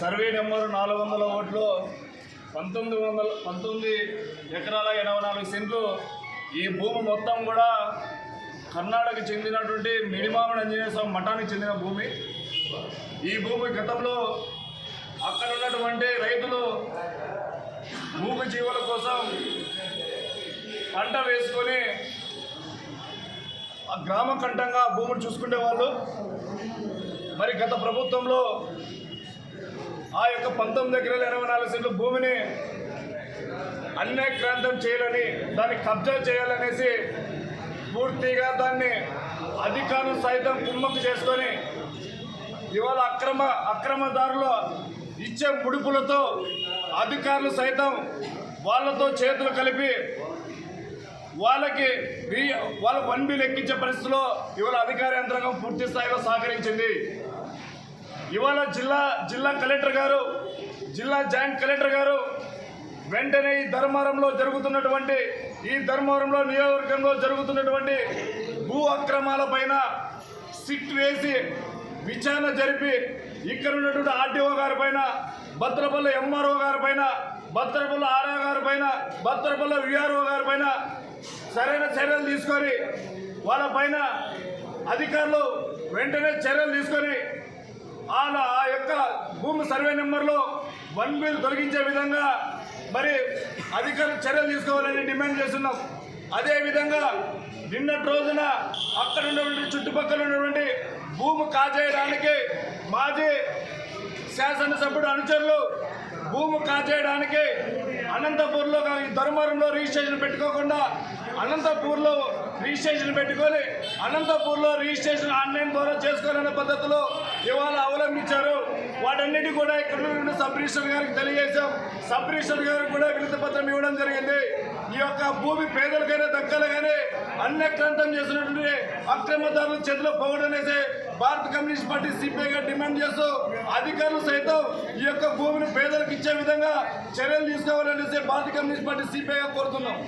Survey number నాలుగు వందల ఓట్లు పంతొమ్మిది వందల పంతొమ్మిది ఎకరాల ఎనభై నాలుగు సెంట్లు. ఈ భూమి మొత్తం కూడా కర్ణాటకకు చెందినటువంటి మినిమామన్ ఆంజనేయ స్వామి మఠానికి చెందిన భూమి. ఈ భూమి గతంలో అక్కడ ఉన్నటువంటి రైతులు భూమి జీవుల కోసం పంట వేసుకొని ఆ గ్రామ కంఠంగా భూములు చూసుకునే వాళ్ళు. మరి గత ప్రభుత్వంలో ఆ యొక్క పంతొమ్మిది ఎకరాల ఇరవై నాలుగు సెంట్లు భూమిని అన్యక్రాంతం చేయాలని దాన్ని కబ్జా చేయాలనేసి పూర్తిగా దాన్ని అధికారులు సైతం కుమ్మక్కు చేసుకొని ఇవాళ అక్రమ అక్రమదారులు ఇచ్చే ముడుపులతో అధికారులు సైతం వాళ్ళతో చేతులు కలిపి వాళ్ళకి వాళ్ళ వన్ బిల్ ఎక్కించే పరిస్థితిలో ఇవాళ అధికార యంత్రాంగం పూర్తి స్థాయిలో సహకరించింది. ఇవాళ జిల్లా జిల్లా కలెక్టర్ గారు జిల్లా జాయింట్ కలెక్టర్ గారు వెంటనే ఈ ధర్మారంలో జరుగుతున్నటువంటి ఈ ధర్మవరంలో నియోజకవర్గంలో జరుగుతున్నటువంటి భూ అక్రమాల పైన సిట్ వేసి విచారణ జరిపి ఇక్కడ ఉన్నటువంటి ఆర్డీఓ గారి పైన భద్రపల్లి ఎంఆర్ఓ గారి పైన భద్రపల్లి ఆర్ఓ గారి పైన భద్రపల్లి విఆర్ఓ గారి పైన సరైన చర్యలు తీసుకొని వాళ్ళ పైన అధికారులు వెంటనే చర్యలు తీసుకొని వాళ్ళ ఆ యొక్క భూమి సర్వే నెంబర్లో వన్ బిల్ తొలగించే విధంగా మరి అధికారులు చర్యలు తీసుకోవాలని డిమాండ్ చేస్తున్నాం. అదేవిధంగా నిన్నటి రోజున అక్కడ ఉన్నటువంటి చుట్టుపక్కల ఉన్నటువంటి భూమి కాజేయడానికి మాజీ శాసనసభ్యుడు అనుచరులు భూమి కాజేయడానికి అనంతపూర్లో కానీ ధర్మవరంలో రిజిస్ట్రేషన్ పెట్టుకోకుండా అనంతపూర్లో రిజిస్ట్రేషన్ పెట్టుకొని అనంతపూర్లో రిజిస్ట్రేషన్ ఆన్లైన్ ద్వారా చేసుకోవాలనే పద్ధతిలో ఇవాళ అవలంబించారు. వాటన్నిటి కూడా ఇక్కడ ఉన్న సబ్ రిజిస్టర్ గారికి తెలియజేశాం. సబ్ రిజిస్టర్ గారికి కూడా వినతి పత్రం ఇవ్వడం జరిగింది. ఈ యొక్క భూమి పేదలకైనా దక్కలు కానీ అన్యక్రాంతం చేసినటువంటి అక్రమదారుల చేతిలో పోవడనేసి భారత కమ్యూనిస్ట్ పార్టీ సిపిఐగా డిమాండ్ చేస్తూ అధికారులు సైతం ఈ యొక్క భూమిని పేదలకు ఇచ్చే విధంగా చర్యలు తీసుకోవాలనేసి భారత కమ్యూనిస్ట్ పార్టీ సిపిఐగా కోరుతున్నాం.